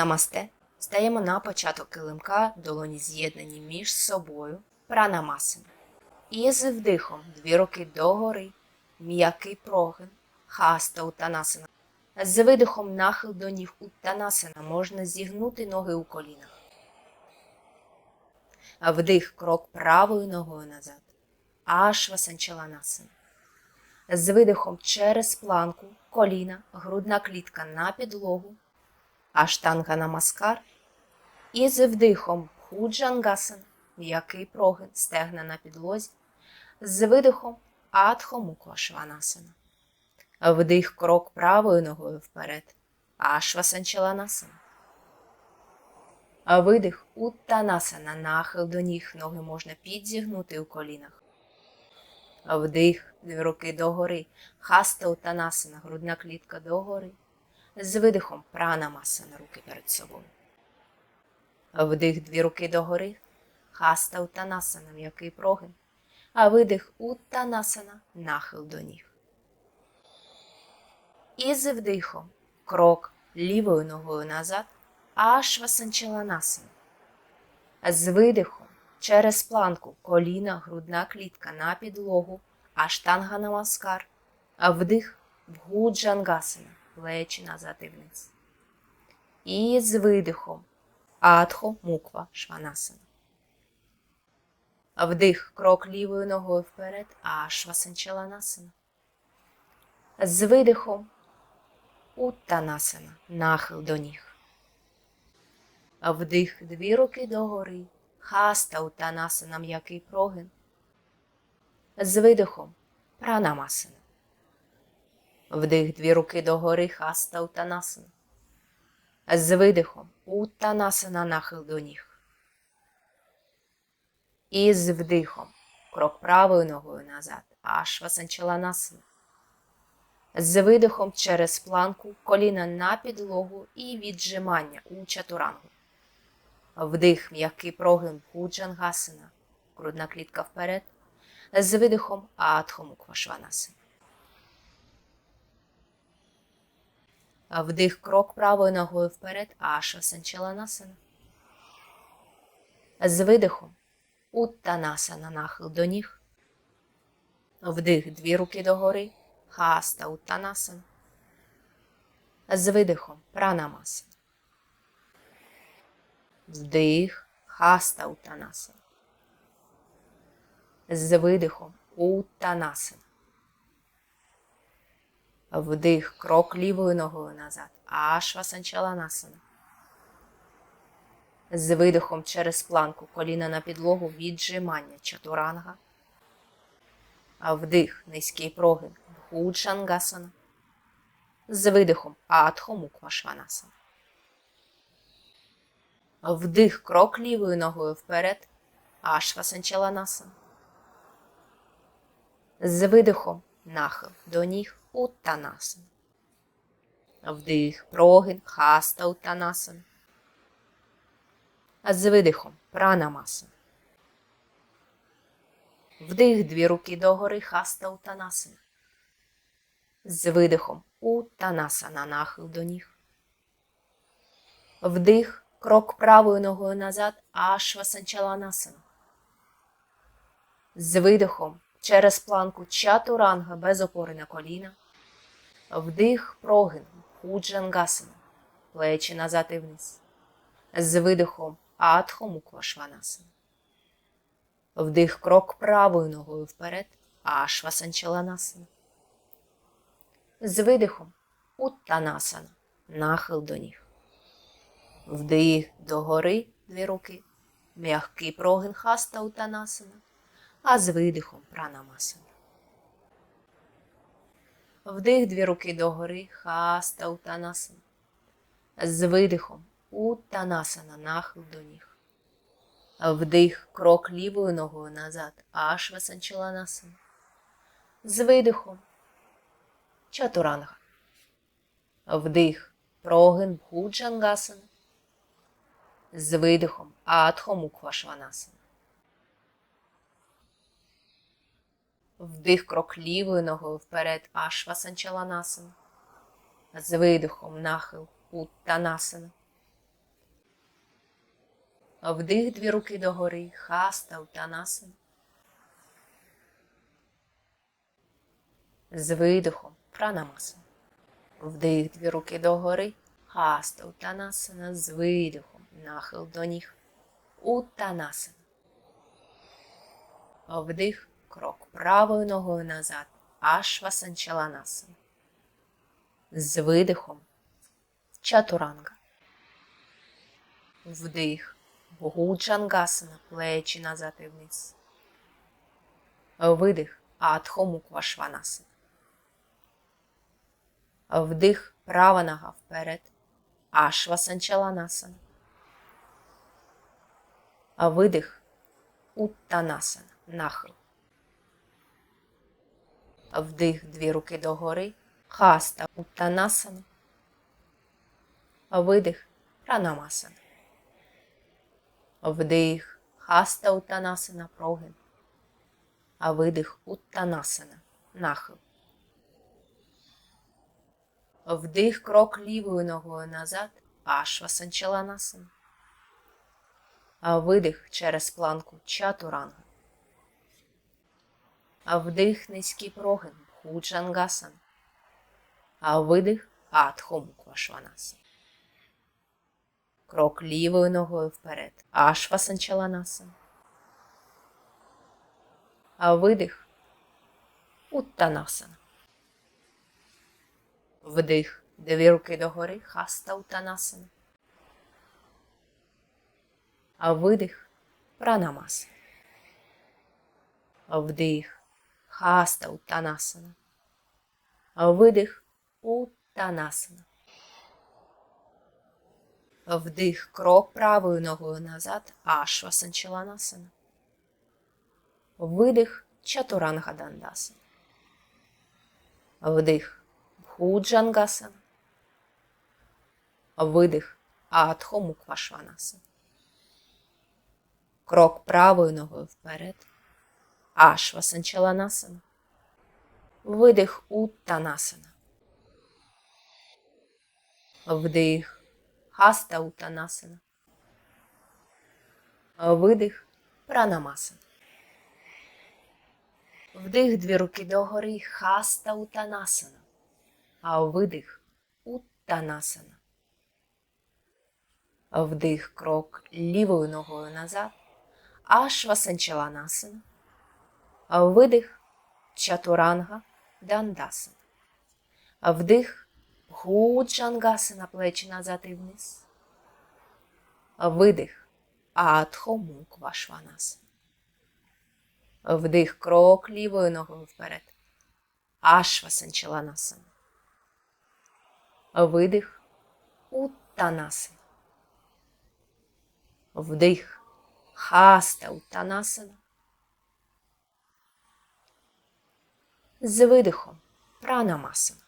Намасте. Стаємо на початок килимка, долоні з'єднані між собою. Пранамасана. І з вдихом дві руки догори, м'який прогин, хаста утанасана. З видихом нахил до ніг утанасана можна зігнути ноги у колінах. Вдих крок правою ногою назад. Ашва санчаланасана. З видихом через планку, коліна, грудна клітка на підлогу, аштанга намаскар. І з вдихом худжангасан, м'який прогин, стегна на підлозі, з видихом адхомуква шванасана. Вдих крок правою ногою вперед, ашва санчаланасана. А видих уттанасана, нахил до ніг, ноги можна підзігнути у колінах. Вдих, дві руки догори, хаста уттанасана, грудна клітка догори. З видихом пранамасана, руки перед собою. Вдих, дві руки догори, хаста уттанасана, м'який прогин. А видих уттанасана, нахил до ніг. І з вдихом крок лівою ногою назад, ашва санчаланасана. З видихом через планку коліна, грудна клітка на підлогу, аштанга намаскар, а вдих в гуджангасана, плечі назад і вниз. І з видихом адхо муква шванасана. Вдих крок лівою ногою вперед, ашва санчаланасана. З видихом Уттанасана, нахил до ніг. Вдих дві руки догори, хаста уттанасана, м'який прогин. З видихом пранамасана. Вдих дві руки догори, хаста уттанасана. З видихом уттанасана, нахил до ніг. І з вдихом крок правою ногою назад, ашва санчаланасана з видихом через планку, коліна на підлогу і віджимання у чатурангу. Вдих м'який прогин Худжангасана, грудна клітка вперед, з видихом Адхомуква Шванасана. Вдих крок правою ногою вперед, Аша Санчаланасана. З видихом Уттанасана нахил до ніг. Вдих дві руки догори. Хаста Уттанасан. З видихом пранамасан. Вдих, хаста Уттанасан. З видихом Уттанасан. Вдих, крок лівою ногою назад. Ашва Санчаланасана. З видихом через планку коліна на підлогу віджимання чатуранга. Вдих, низький прогин Худжангасана. З видихом Адхомуква Шванасана. Вдих крок лівою ногою вперед. Ашва Санчаланасана. З видихом нахил до ніг Уттанасана. Вдих прогин хаста Уттанасана. З видихом пранамасана. Вдих дві руки догори хаста Уттанасана з видихом Утанасана нахил до ніг. Вдих, крок правою ногою назад, ашва санчаланасана. З видихом через планку чатуранга без опори на коліна. Вдих, прогин, худжангасана, плечі назад і вниз. З видихом адхомуквашванасана. Вдих крок правою ногою вперед, ашва санчаланасана з видихом Уттанасана, нахил до ніг. Вдих догори дві руки, м'який прогин хаста Уттанасана, а з видихом пранамасана. Вдих дві руки догори, хаста Уттанасана, з видихом Уттанасана, нахил до ніг. Вдих крок лівою ногою назад, ашва санчаланасана. З видихом чатуранга. Вдих, прогин Бхуджангасана. З видихом Адхомуквашванасана. Вдих крок лівою ногою вперед Ашвасанчаланасана. З видихом нахил Уттанасана. Вдих дві руки догори, хаста утанасана. З видихом пранамасана. Вдих дві руки догори, хаста утанасана, з видихом, нахил до ніг. Утанасана. Вдих, крок правою ногою назад, ашвасанчаланасана. З видихом чатуранга. Вдих, Богуджангасана, плечі назад і вниз. Видих, Адхомуквашванасана. Вдих, права нога вперед, Ашвасанчаланасана. Видих, Уттанасана, нахил. Вдих, дві руки догори, хаста, Уттанасана. Видих, пранамасана. Вдих, хаста Уттанасана, прогин. А видих Уттанасана, нахил. Вдих, крок лівою ногою назад, ашвасанчаланасана. А видих через планку чатуранга. А вдих низький прогин худжангасан. А видих адхомуквашванасан. Крок лівою ногою вперед. Ашвасанчаланасан. А видих Уттанасана. Вдих. Дві руки догори. Хаста Уттанасана. А видих пранамаса. Вдих. Хаста Уттанасана. Видих Уттанасана. Вдих крок правою ногою назад. Ашвасанчаланасана. Видих Чатуранга Дандасана. Вдих Бхуджангасана. Видих Адхомуквашванасана. Крок правою ногою вперед. Ашвасанчаланасана. Видих Уттанасана. Вдих Хаста Уттанасана. Видих Пранамасана. Вдих дві руки догори, хаста утанасана, а видих уттанасана. Вдих крок лівою ногою назад, ашвасанчаланасана. Видих чатуранга дандасана. Вдих гуджангасана, плечі назад і вниз. Видих адхомуквашванасана. Вдих крок лівою ногою вперед. Ашвасанчаланасана. Видих Уттанасана. Вдих Хаста Уттанасана. З видихом Пранамасана.